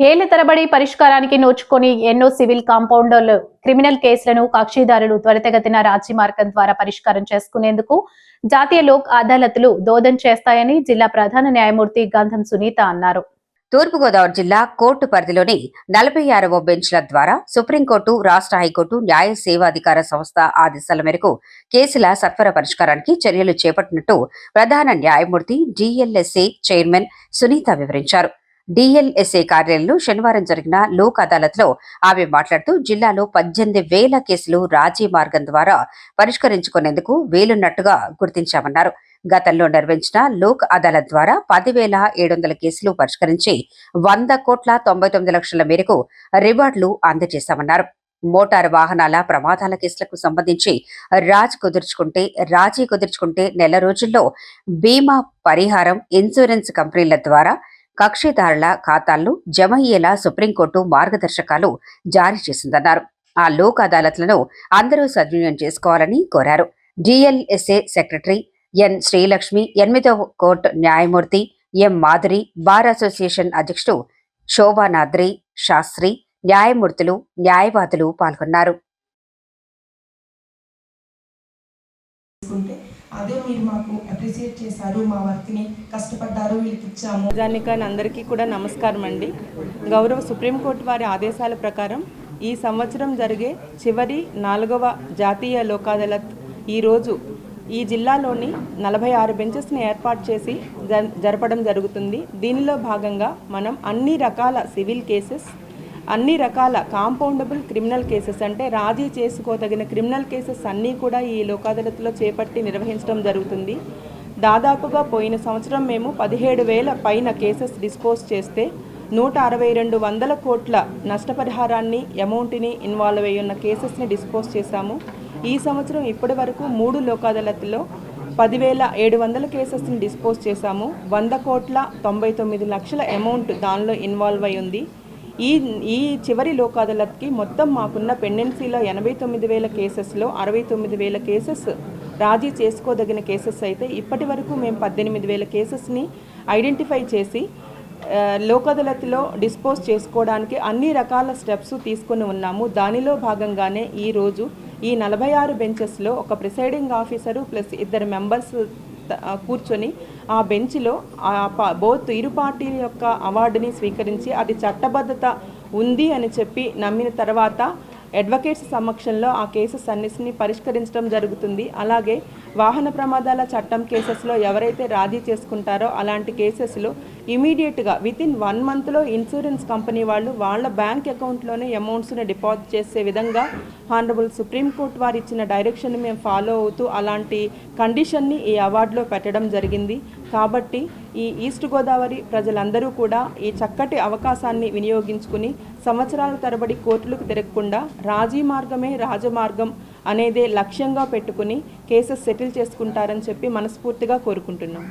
ఏళ్ళ తరబడి పరిష్కారానికి నోచుకొని ఎన్నో సివిల్ కాంపౌండర్లు క్రిమినల్ కేసులను కక్షిదారులు త్వరితగతిన రాజీ మార్గం ద్వారా పరిష్కారం చేసుకునేందుకు జాతీయ లోక్ అదాలత్లు దోదం చేస్తాయని జిల్లా ప్రధాన న్యాయమూర్తి గంధం సునీత అన్నారు. తూర్పుగోదావరి జిల్లా కోర్టు పరిధిలోని నలభై ఆరవ బెంచ్ల ద్వారా సుప్రీంకోర్టు రాష్ట్ర హైకోర్టు న్యాయ సేవాధికార సంస్థ ఆదేశాల మేరకు కేసుల సత్వర పరిష్కారానికి చర్యలు చేపట్టినట్టు ప్రధాన న్యాయమూర్తి డిఎల్ఎస్ఏ చైర్మన్ సునీత వివరించారు. డిఎల్ఎస్ఏ కార్యాలయంలో శనివారం జరిగిన లోక్ అదాలత్లో ఆమె మాట్లాడుతూ జిల్లాలో పద్దెనిమిది వేల కేసులు రాజీ మార్గం ద్వారా పరిష్కరించుకునేందుకు వీలున్నట్టుగా గుర్తించామన్నారు. గతంలో నిర్వహించిన లోక్ అదాలత్ ద్వారా పదివేల ఏడు వందల కేసులు పరిష్కరించి వంద కోట్ల తొంభై తొమ్మిది లక్షల మేరకు రివార్డులు అందజేశామన్నారు. మోటారు వాహనాల ప్రమాదాల కేసులకు సంబంధించి రాజ్ కుదుర్చుకుంటే రాజీ కుదుర్చుకుంటే నెల రోజుల్లో బీమా పరిహారం ఇన్సూరెన్స్ కంపెనీల ద్వారా కక్షిదారుల ఖాతాల్లో జమ అయ్యేలా సుప్రీంకోర్టు మార్గదర్శకాలు జారీ చేసిందన్నారు. ఆ లోక్ అదాలత్లను అందరూ సద్వినియోగం చేసుకోవాలని కోరారు. డిఎల్ఎస్ఏ సెక్రటరీ ఎన్ శ్రీలక్ష్మి ఎనిమిదవ కోర్టు న్యాయమూర్తి ఎం మాధురి బార్ అసోసియేషన్ అధ్యక్షుడు శోభానాద్రి శాస్త్రి న్యాయమూర్తులు న్యాయవాదులు పాల్గొన్నారు. అదే మీరు మాకు అప్రిసియేట్ చేశారు మా వర్క్ని కష్టపడ్డారు వీళ్ళకి ఇచ్చాము. ప్రజానికాన్ని అందరికీ కూడా నమస్కారం అండి. గౌరవ సుప్రీంకోర్టు వారి ఆదేశాల ప్రకారం ఈ సంవత్సరం జరిగే చివరి నాలుగవ జాతీయ లోక్ ఈరోజు ఈ జిల్లాలోని నలభై ఆరు బెంచెస్ని ఏర్పాటు చేసి జ- జరపడం జరుగుతుంది. దీనిలో భాగంగా మనం అన్ని రకాల సివిల్ కేసెస్ అన్ని రకాల కాంపౌండబుల్ క్రిమినల్ కేసెస్ అంటే రాజీ చేసుకోదగిన క్రిమినల్ కేసెస్ అన్నీ కూడా ఈ లోకాదాలత్లో చేపట్టి నిర్వహించడం జరుగుతుంది. దాదాపుగా పోయిన సంవత్సరం మేము పదిహేడు వేల పైన కేసెస్ డిస్పోజ్ చేస్తే నూట అరవై రెండు వందల కోట్ల నష్టపరిహారాన్ని అమౌంట్ని ఇన్వాల్వ్ అయ్యి ఉన్న కేసెస్ని డిస్పోజ్ చేశాము. ఈ సంవత్సరం ఇప్పటి వరకు మూడు లోకాదాలత్లో పదివేల ఏడు వందల కేసెస్ని డిస్పోజ్ చేశాము. వంద కోట్ల తొంభై తొమ్మిది లక్షల అమౌంట్ దానిలో ఇన్వాల్వ్ అయి ఉంది. ఈ ఈ చివరి లోక్ అదాలత్కి మొత్తం మాకున్న పెండెన్సీలో ఎనభై తొమ్మిది వేల కేసెస్లో అరవై తొమ్మిది వేల కేసెస్ రాజీ చేసుకోదగిన కేసెస్ అయితే ఇప్పటి వరకు మేము పద్దెనిమిది వేల కేసెస్ని ఐడెంటిఫై చేసి ఆ, లోక్ అదాలత్లో డిస్పోజ్ చేసుకోవడానికి అన్ని రకాల స్టెప్స్ తీసుకుని ఉన్నాము. దానిలో భాగంగానే ఈరోజు ఈ నలభై ఆరు బెంచెస్లో ఒక ప్రిసైడింగ్ ఆఫీసరు ప్లస్ ఇద్దరు మెంబర్స్ కూర్చొని ఆ బెంచ్లో ఆ బోత్ ఇరు పార్టీల యొక్క అవార్డుని స్వీకరించి అది చట్టబద్ధత ఉంది అని చెప్పి నమ్మిన తర్వాత అడ్వకేట్స్ సమక్షంలో ఆ కేసెస్ అన్నిటిని పరిష్కరించడం జరుగుతుంది. అలాగే వాహన ప్రమాదాల చట్టం కేసెస్లో ఎవరైతే రాజీ చేసుకుంటారో అలాంటి కేసెస్లో ఇమీడియట్గా విత్ ఇన్ వన్ మంత్లో ఇన్సూరెన్స్ కంపెనీ వాళ్ళు వాళ్ళ బ్యాంక్ అకౌంట్లోనే అమౌంట్స్ని డిపాజిట్ చేసే విధంగా హానరబుల్ సుప్రీంకోర్టు వారు ఇచ్చిన డైరెక్షన్ని మేము ఫాలో అవుతూ అలాంటి కండిషన్ని ఈ అవార్డులో పెట్టడం జరిగింది. కాబట్టి ఈ ఈస్ట్ గోదావరి ప్రజలందరూ కూడా ఈ చక్కటి అవకాశాన్ని వినియోగించుకుని సంవత్సరాల తరబడి కోర్టులకు తిరగకుండా రాజీ మార్గమే రాజమార్గం అనేదే లక్ష్యంగా పెట్టుకుని కేసెస్ సెటిల్ చేసుకుంటారని చెప్పి మనస్ఫూర్తిగా కోరుకుంటున్నాం.